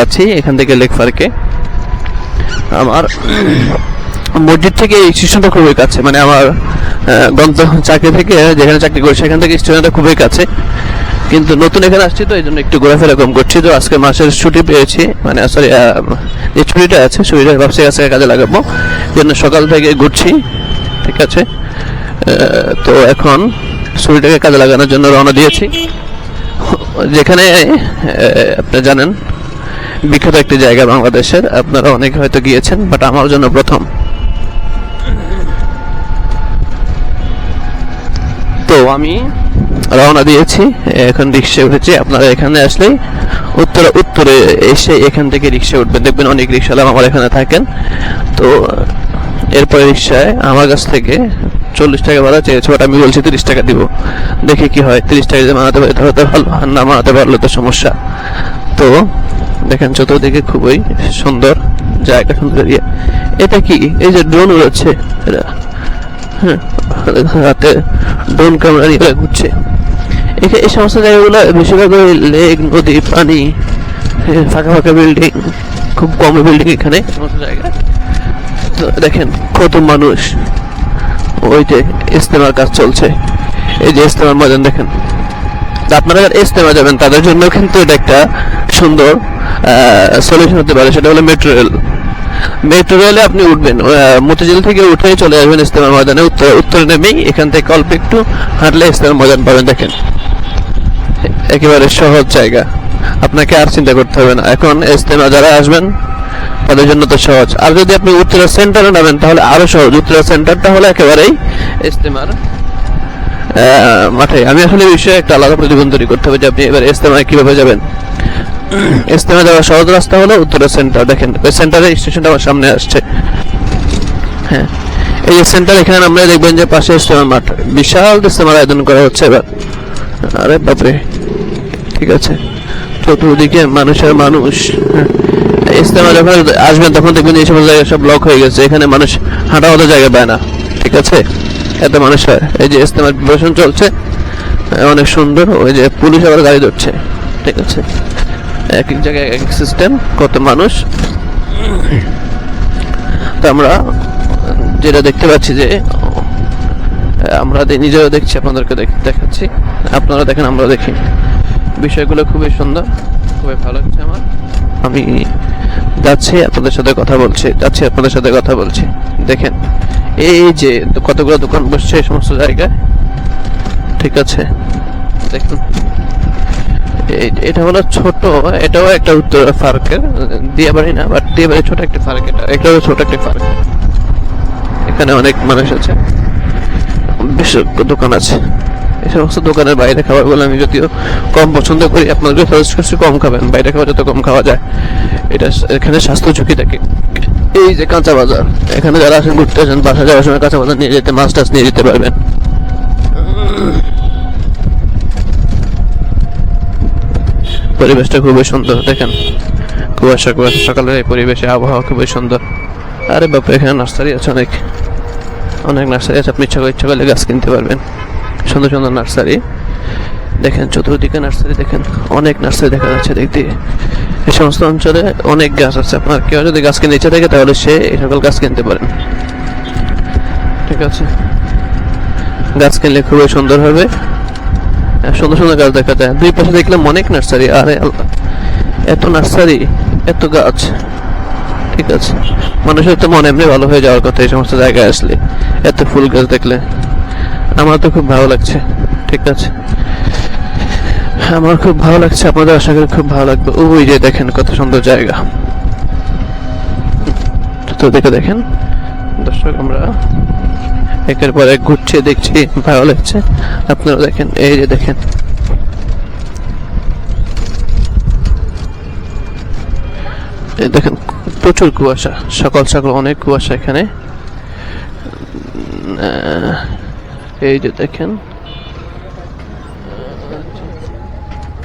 যাচ্ছি এখান থেকে লেক পার্কে আমার মসজিদ থেকে এই স্টেশনটা খুবই কাছে মানে আমার গন্তব্য চাকরি থেকে যেখানে চাকরি করি সেখান থেকে স্টেশনটা খুবই কাছে। কিন্তু নতুন এখানে আসছি তো এই জন্য একটু ঘোরাফেরা কম করছি তো, আজকে মাসের ছুটি পেয়েছি মানে সরি যে ছুটিটা আছে ছুটিটা ব্যবসায়ী কাছে কাজে লাগাবো। জন্য সকাল থেকে ঘুরছি, ঠিক আছে? তো এখন ছুটিটাকে কাজে লাগানোর জন্য রওনা দিয়েছি। যেখানে আপনি জানেন বিখ্যাত একটি জায়গা বাংলাদেশের। আপনারা অনেকে হয়তো গিয়েছেন বাট আমার জন্য প্রথম। তো আমি রওনা দিয়েছি, এখন রিক্সা উঠেছি। আপনারা এখানে আসলেই উত্তর, উত্তরে এসে এখান থেকে রিক্সা উঠবেন। দেখবেন অনেক রিক্সাওয়ালা আমার এখানে থাকেন। তো এরপরে রিক্সায় আমার কাছ থেকে চল্লিশ টাকা ভাড়া চেয়েছে আমি বলছি তিরিশ টাকা দিব। দেখি কি হয়, তিরিশ টাকা যদি মানাতে পারি তাহলে তো ভালো, আর না মানাতে পারলে তো সমস্যা। তো, দেখেন চতুর্দিকে খুবই সুন্দর জায়গা, সুন্দর ইয়ে এটা কি? এই যে ড্রোন উড়াচ্ছে। এরা হ্যাঁ রাতে ড্রোন ক্যামেরা নিয়ে ঘুরছে। এখানে এই সমস্ত জায়গাগুলো বেশিরভাগ লেক নদী, পানি ফাঁকা ফাঁকা বিল্ডিং খুব কম বিল্ডিং এখানে। সমস্ত জায়গা। তো দেখেন, কত মানুষ। ওই যে ইস্তেমার কাজ চলছে। এই যে ইস্তেমার ময়দান দেখেন। আপনারা যারা ইস্তেমা যাবেন, তাদের জন্য কিন্তু এটা একটা সুন্দর সলিউশন হতে পারে। সেটা হলো মেট্রো রেল মেট্রো রেলে আপনি উঠবেন। মতিঝিল থেকে উঠে চলে আসবেন ইস্তেমার ময়দানে। উত্তর, উত্তরে নেমেই এখান থেকে অল্প একটু হাঁটলে ইস্তেমার ময়দান পাবেন। দেখেন, একেবারে সহজ জায়গা। আপনাকে আর চিন্তা করতে হবে না। এখন ইস্তেমা যারা আসবেন তাদের জন্য তো সহজ। আর যদি আপনি উত্তরা সেন্টারে নামেন, তাহলে আরও সহজ। উত্তরা সেন্টারটা হলো একেবারেই ইস্তেমার মাঠে। আমি আসলে এই বিষয়ে একটা আলাদা প্রতিবন্ধ তৈরি করতে হবে যে আপনি এবার ইস্তেমায় কীভাবে যাবেন। ইস্তেমা যাওয়ার সহজ রাস্তা হলো উত্তরা সেন্টার দেখেন, ওই সেন্টারে স্টেশনটা আমার সামনে আসছে। হ্যাঁ এই যে সেন্টার এখানে আমরা দেখবেন যে পাশে ইস্তেমা মাঠ। বিশাল ইস্তেমার আয়োজন করা হচ্ছে এবার। আরে বাপরে, ঠিক আছে। চতুর্দিকে মানুষের মানুষ। ইস্তেমা যখন আসবেন, তখন দেখবেন এই সমস্ত জায়গা সব ব্লক হয়ে গেছে। এখানে মানুষ হাঁটা মতো জায়গা পায় না। ঠিক আছে? এত মানুষ হয়। এই যে ইস্তেমার প্রিপারেশন চলছে অনেক সুন্দর। ওই যে পুলিশ আবার গাড়ি ধরছে। ঠিক আছে? এক এক জায়গায় এক এক সিস্টেম কত মানুষ। তো আমরা যেটা দেখতে পাচ্ছি যে, আমরা নিজেও দেখছি, আপনাদেরকে দেখ- দেখাচ্ছি। আপনারা দেখেন আমরা দেখি। বিষয়গুলো খুবই সুন্দর, খুবই ভালো লাগছে আমার। আমি যাচ্ছি, আপনাদের সাথে কথা বলছি, যাচ্ছি, আপনাদের সাথে কথা বলছি। দেখেন, এই যে কতগুলো দোকান বসছে এই সমস্ত জায়গায়, ঠিক আছে? দেখুন এটা হলো ছোট, এটাও একটা উত্তর পার্কের দিয়াবাড়ি না বাট দিয়াবাড়ি ছোট একটা পার্ক এটা এটাও ছোট একটা পার্ক এখানে অনেক মানুষ আছে বেশ দোকান আছে। এই সমস্ত দোকানের বাইরে খাবারগুলো আমি যদিও কম পছন্দ করি আপনাদেরকে সাজেস্ট করছি কম খাবেন, বাইরে খাবার যত কম খাওয়া যায়, এটা এখানে স্বাস্থ্য ঝুঁকি থাকে। এই যে কাঁচা বাজার, এখানে যারা আসেন, ঘুরতে আসেন বাসা যাওয়ার সময় কাঁচা বাজার নিয়ে যেতে, মাছ টাছ নিয়ে যেতে পারবেন। পরিবেশটা খুবই সুন্দর, দেখেন। কুয়াশা কুয়াশা, সকালের এই পরিবেশে আবহাওয়া খুবই সুন্দর। আরে বাপু এখানে নার্সারি আছে অনেক। অনেক নার্সারি আছে, আপনি ইচ্ছা করে, ইচ্ছা করলে গাছ কিনতে পারবেন। সুন্দর সুন্দর নার্সারি। দেখেন, চতুর্দিকে নার্সারি, দেখেন, অনেক নার্সারি দেখা যাচ্ছে দিয়ে। এই সমস্ত অঞ্চলে অনেক গাছ আছে। আপনার কেউ যদি গাছ ইচ্ছা থাকে, তাহলে সে এই সকল গাছ কিনতে পারেন। ঠিক আছে? গাছ কিনলে খুবই সুন্দর হবে। সুন্দর সুন্দর গাছ দেখা যায়। দুই পাশে দেখলাম অনেক নার্সারি। আরে আল্লাহ, এত নার্সারি, এত গাছ। ঠিক আছে? মানুষের তো মন এমনি ভালো হয়ে যাওয়ার কথা এই সমস্ত জায়গায় আসলে। এত ফুল গাছ দেখলে। আমার তো খুব ভালো লাগছে, ঠিক আছে? আমার খুব ভালো লাগছে, আপনাদের আশা করি খুব ভালো লাগবে। ওই যে দেখেন কত সুন্দর জায়গা। তো দেখে দেখেন, দর্শক, আমরা একের পর এক ঘুরছে, দেখছি, ভালো লাগছে। আপনারা দেখেন, এই যে দেখেন। দেখেন, প্রচুর কুয়াশা, সকাল সকাল অনেক কুয়াশা এখানে। এই যে দেখেন।